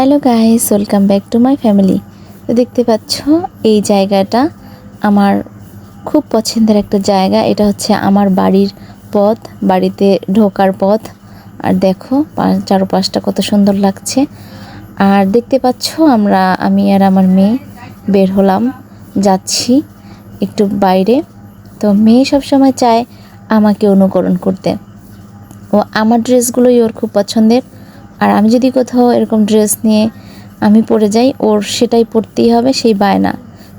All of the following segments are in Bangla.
Hello guys, welcome back to my family. তো দেখতে পাচ্ছ, এই জায়গাটা আমার খুব পছন্দের একটা জায়গা। এটা হচ্ছে আমার বাড়ির পথ, বাড়িতে ঢোকার পথ। আর দেখো চারপাশটা কত সুন্দর লাগছে। আর দেখতে পাচ্ছ, আমরা, আমি আর আমার মেয়ে বের হলাম, যাচ্ছি একটু বাইরে। তো মেয়ে সবসময় চায় আমাকে অনুকরণ করতে। ও, আমার ড্রেসগুলোই ওর খুব পছন্দের। আর আমি যদি কোথাও এরকম ড্রেস নিয়ে আমি পরে যাই, ওর সেটাই পরতেই হবে, সেই বায়না।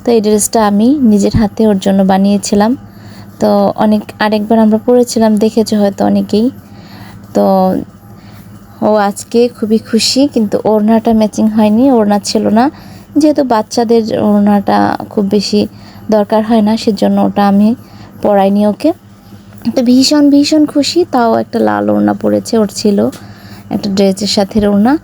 তো এই ড্রেসটা আমি নিজের হাতে ওর জন্য বানিয়েছিলাম। তো অনেক, আরেকবার আমরা পরেছিলাম, দেখেছ হয়তো অনেকেই। তো ও আজকে খুবই খুশি, কিন্তু ওড়নাটা ম্যাচিং হয়নি, ওড়না ছিল না। যেহেতু বাচ্চাদের ওড়নাটা খুব বেশি দরকার হয় না, সেজন্য ওটা আমি পরাইনি ওকে। তো ভীষণ ভীষণ খুশি, তাও একটা লাল ওড়না পরেছে, ওর ছিল। একটা ড্রেসের সাথে ওড়না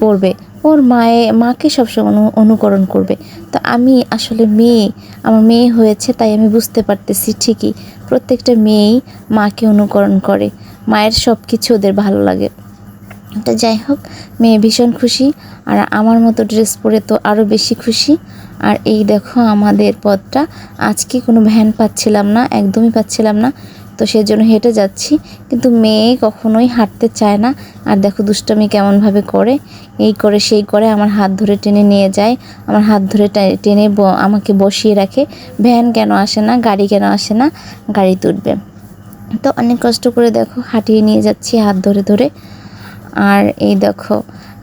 পরবে। ওর মায়ে, মাকে সবসময় অনু- অনুকরণ করবে। তো আমি আসলে মেয়ে, আমার মেয়ে হয়েছে তাই আমি বুঝতে পারতেছি ঠিকই। প্রত্যেকটা মেয়েই মাকে অনুকরণ করে। মায়ের সব কিছু ওদের ভালো লাগে। তো যাই হোক, মেয়ে ভীষণ খুশি। আর আমার মতো ড্রেস পরে তো আরও বেশি খুশি। আর এই দেখো আমাদের পথটা। আজকে কোনো ভ্যান পাচ্ছিলাম না, একদমই পাচ্ছিলাম না। তো সেজন্য হেঁটে যাচ্ছি। কিন্তু মেয়ে কখনোই হাঁটতে চায় না। আর দেখো দুষ্টমি কেমনভাবে করে। এই করে, সেই করে আমার হাত ধরে টেনে নিয়ে যায়। আমার হাত ধরে টেনে আমাকে বসিয়ে রাখে। ভ্যান কেন আসে না? গাড়ি কেন আসে না? গাড়ি তুলবে। তো অনেক কষ্ট করে দেখো হাঁটিয়ে নিয়ে যাচ্ছি হাত ধরে ধরে। আর এই দেখো,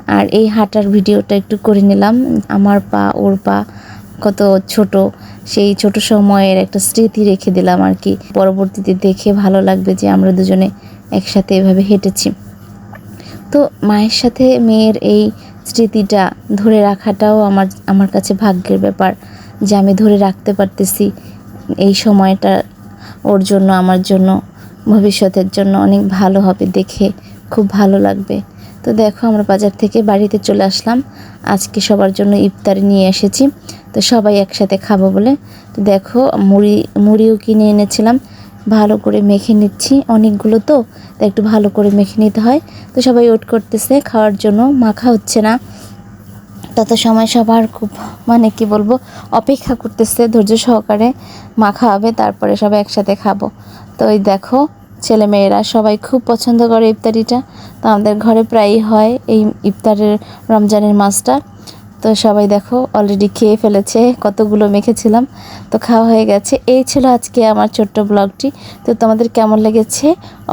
আর এই হাঁটার ভিডিওটা একটু করে নিলাম। আমার পা, ওর পা কত ছোট, সেই ছোট সময়ের একটা স্মৃতি রেখে দিলাম আর কি। পরবর্তীতে দেখে ভালো লাগবে যে আমরা দুজনে একসাথে এভাবে হেঁটেছি। তো মায়ের সাথে মেয়ের এই স্মৃতিটা ধরে রাখাটাও আমার আমার কাছে ভাগ্যের ব্যাপার যে আমি ধরে রাখতে পারতেছি এই সময়টা ওর জন্য, আমার জন্য, ভবিষ্যতের জন্য অনেক ভালো হবে দেখে খুব ভালো লাগবে। তো দেখো আমরা বাজার থেকে বাড়িতে চলে আসলাম। আজকে সবার জন্য ইফতারি নিয়ে এসেছি। তো সবাই একসাথে খাব বলে। তো দেখো, মুড়ি, মুড়িও কিনে এনেছিলাম। ভালো করে মেখে নিচ্ছি। অনেকগুলো তো একটু ভালো করে মেখে নিতে হয়। তো সবাই ওট করতেছে, খাওয়ার জন্য। মাখা হচ্ছে না। তত সময় সবার খুব মানে কি বলব, অপেক্ষা করতেছে ধৈর্য সহকারে মাখা হবে, তারপরে সবাই একসাথে খাব। তো ওই দেখো ছেলে মেয়েরা সবাই খুব পছন্দ করে ইফতারিটা। তো আমাদের ঘরে প্রায়ই হয় এই ইফতারের রমজানের মাছটা তো সবাই দেখো অলরেডি খেয়ে ফেলেছে, কতগুলো মেখেছিলাম। তো খাওয়া হয়ে গেছে। এই ছিল আজকে আমার ছোট্ট ব্লগটি। তো তোমাদের কেমন লেগেছে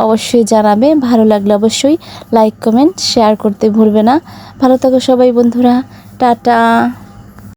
অবশ্যই জানাবে। ভালো লাগলে অবশ্যই লাইক কমেন্ট শেয়ার করতে ভুলবে না। ভালো থাকো সবাই বন্ধুরা। টাটা।